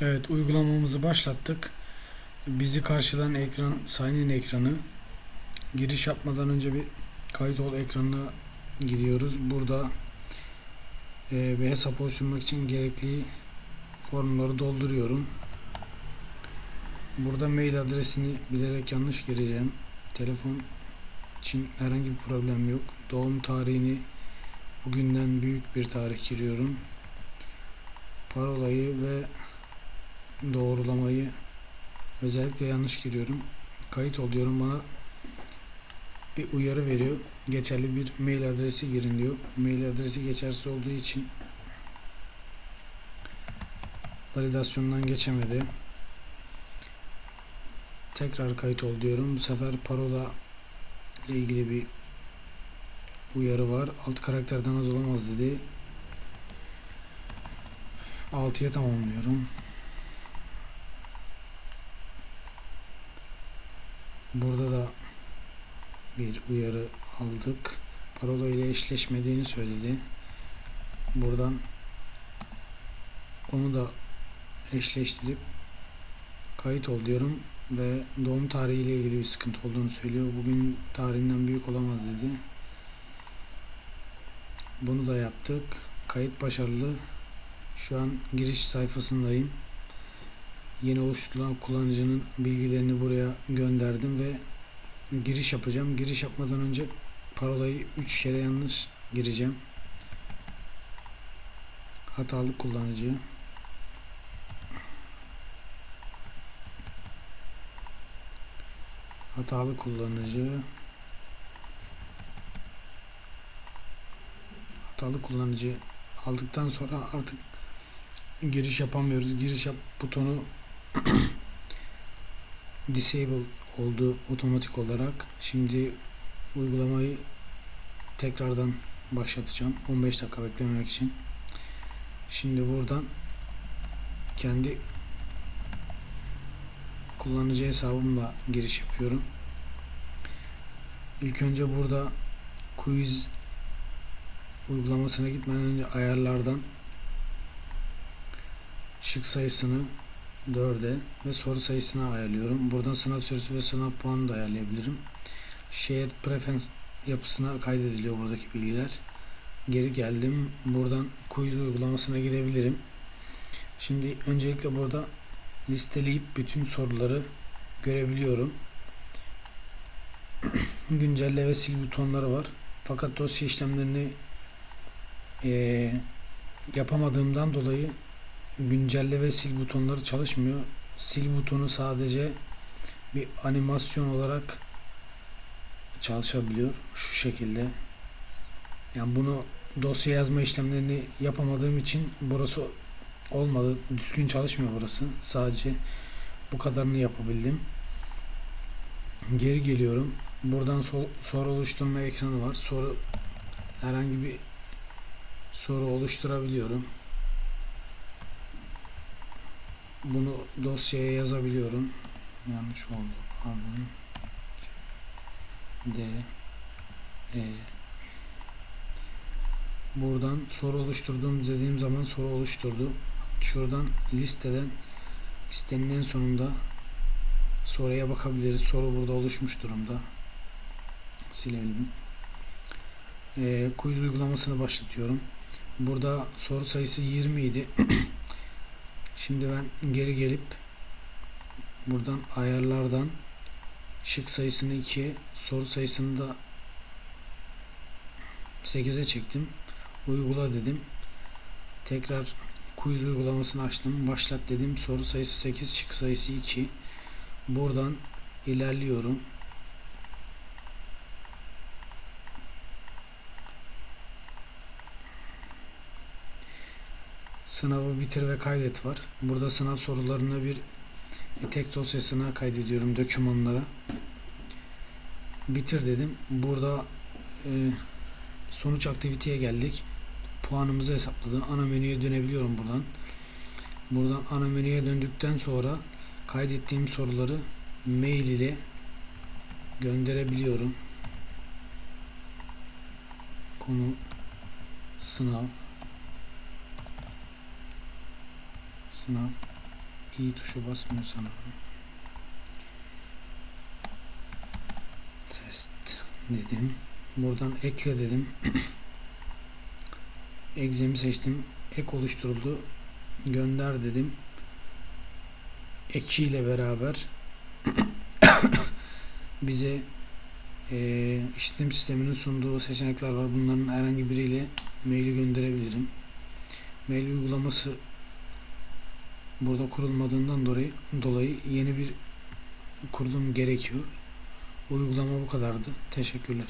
Evet uygulamamızı başlattık. Bizi karşılayan ekran sign in ekranı. Giriş yapmadan önce bir kayıt ol ekranına giriyoruz. Burada e, bir hesap oluşturmak için gerekli formları dolduruyorum. Burada mail adresini bilerek yanlış gireceğim. Telefon için herhangi bir problem yok. Doğum tarihini bugünden büyük bir tarih giriyorum. Parolayı ve doğrulamayı özellikle yanlış giriyorum. Kayıt oluyorum bana bir uyarı veriyor. Geçerli bir mail adresi girin diyor. Mail adresi geçersiz olduğu için validasyondan geçemedi. Tekrar kayıt ol diyorum. Bu sefer parola ile ilgili bir uyarı var. Alt karakterden az olamaz dedi. 6'ya tamamlıyorum. Burada da bir uyarı aldık. Parola ile eşleşmediğini söyledi. Buradan onu da eşleştirip kayıt ol diyorum ve doğum tarihi ile ilgili bir sıkıntı olduğunu söylüyor. Bugün tarihinden büyük olamaz dedi. Bunu da yaptık. Kayıt başarılı. Şu an giriş sayfasındayım. Yeni oluşturulan kullanıcının bilgilerini buraya gönderdim ve giriş yapacağım. Giriş yapmadan önce parolayı 3 kere yanlış gireceğim. Hatalı kullanıcı. Hatalı kullanıcı. Hatalı kullanıcı aldıktan sonra artık giriş yapamıyoruz. Giriş yap butonu disable oldu otomatik olarak. Şimdi uygulamayı tekrardan başlatacağım. 15 dakika beklememek için. Şimdi buradan kendi kullanıcı hesabımla giriş yapıyorum. İlk önce burada quiz uygulamasına gitmeden önce ayarlardan şık sayısını 4'e ve soru sayısını ayarlıyorum. Buradan sınav süresi ve sınav puanını da ayarlayabilirim. Shared Preference yapısına kaydediliyor buradaki bilgiler. Geri geldim. Buradan quiz uygulamasına girebilirim. Şimdi öncelikle burada listeleyip bütün soruları görebiliyorum. Güncelle ve sil butonları var. Fakat dosya işlemlerini e, yapamadığımdan dolayı güncelle ve sil butonları çalışmıyor. Sil butonu sadece bir animasyon olarak çalışabiliyor. Şu şekilde. Yani bunu dosya yazma işlemlerini yapamadığım için burası olmadı. Düzgün çalışmıyor burası. Sadece bu kadarını yapabildim. Geri geliyorum. Buradan so soru oluşturma ekranı var. Soru herhangi bir soru oluşturabiliyorum. Bunu dosyaya yazabiliyorum. Yanlış oldu. Pardon. D E Buradan soru oluşturduğum dediğim zaman soru oluşturdu. Şuradan listeden listenin en sonunda soruya bakabiliriz. Soru burada oluşmuş durumda. Silelim. E, quiz uygulamasını başlatıyorum. Burada soru sayısı 20 idi. Şimdi ben geri gelip buradan ayarlardan şık sayısını 2'ye soru sayısını da 8'e çektim. Uygula dedim. Tekrar quiz uygulamasını açtım. Başlat dedim. Soru sayısı 8, şık sayısı 2. Buradan ilerliyorum. Sınavı bitir ve kaydet var. Burada sınav sorularını bir text dosyasına kaydediyorum dokümanlara. Bitir dedim. Burada e, sonuç aktiviteye geldik. Puanımızı hesapladım. Ana menüye dönebiliyorum buradan. Buradan ana menüye döndükten sonra kaydettiğim soruları mail ile gönderebiliyorum. Konu sınav sınav i tuşu basmıyor sanırım. Test dedim. Buradan ekle dedim. Exem'i seçtim. Ek oluşturuldu. Gönder dedim. Eki ile beraber bize eee işletim sisteminin sunduğu seçenekler var. Bunların herhangi biriyle maili gönderebilirim. Mail uygulaması burada kurulmadığından dolayı, dolayı yeni bir kurulum gerekiyor. Uygulama bu kadardı. Teşekkürler.